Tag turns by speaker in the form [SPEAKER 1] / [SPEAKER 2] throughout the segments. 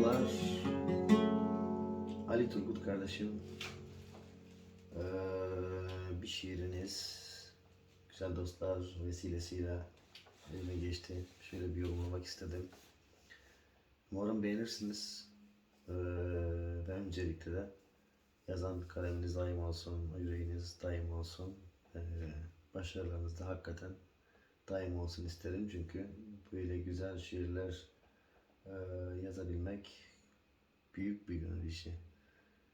[SPEAKER 1] Merhabalar. Ali Turgut kardeşim. Ee, bir şiiriniz güzel dostlar vesilesiyle elime geçti. Şöyle bir yorumlamak istedim. Umarım beğenirsiniz. Ee, ve öncelikle de yazan kaleminiz daim olsun, yüreğiniz daim olsun. Ee, başarılarınız da hakikaten daim olsun isterim çünkü böyle güzel şiirler e, yazabilmek büyük bir gönül işi.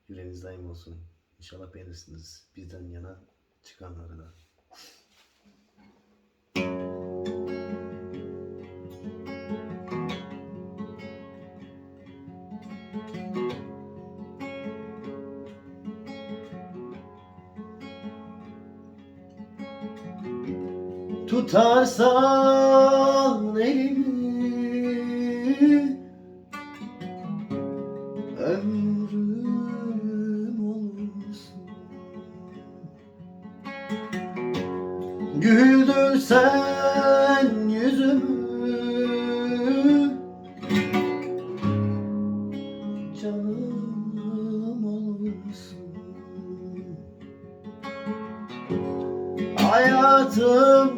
[SPEAKER 1] Yüreğiniz daim olsun. İnşallah beğenirsiniz. Bizden yana çıkanları da. Tutarsan elimi ömrüm olursun. Güldürsen yüzümü canım olursun. Hayatım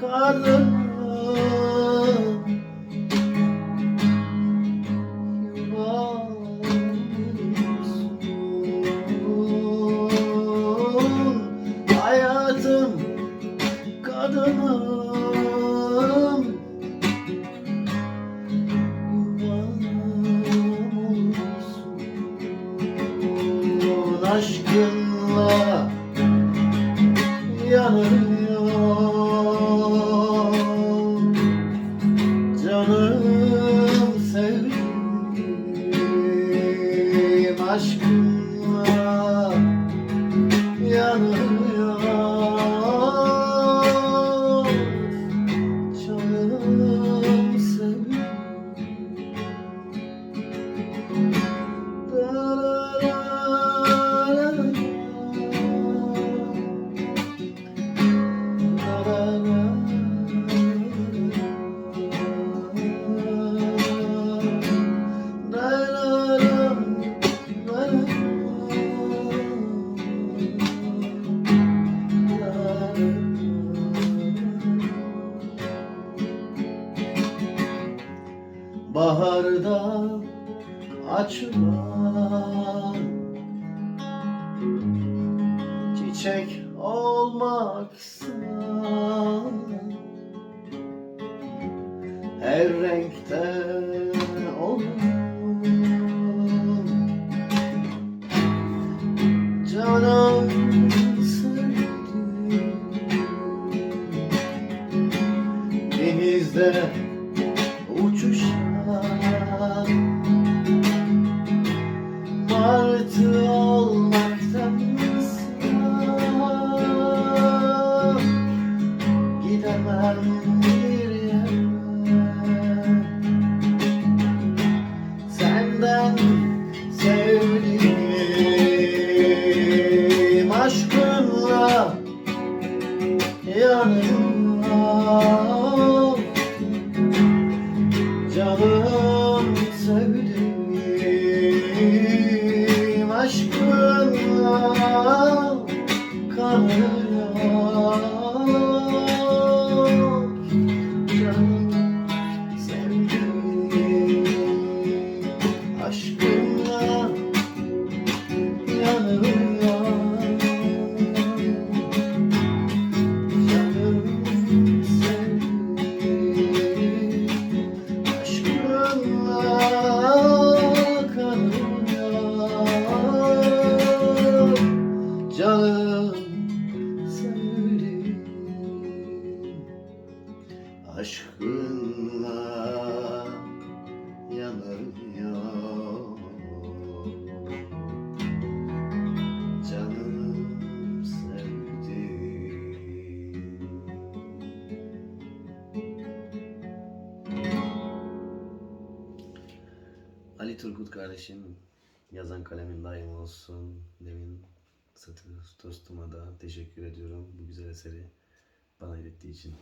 [SPEAKER 1] kadınım yanıyor Canım sevdiğim aşkınla açılan çiçek olmaksan her renkte olur canım sevdiğim denizde Senden sevdiğim aşkınla yanıyor Canım sevdiğim aşkınla kanıyor Canım sevdiğim aşkınla kanıyor Canım Turgut kardeşim yazan kalemin daim olsun. Demin satır dostuma da teşekkür ediyorum bu güzel eseri bana ilettiği için.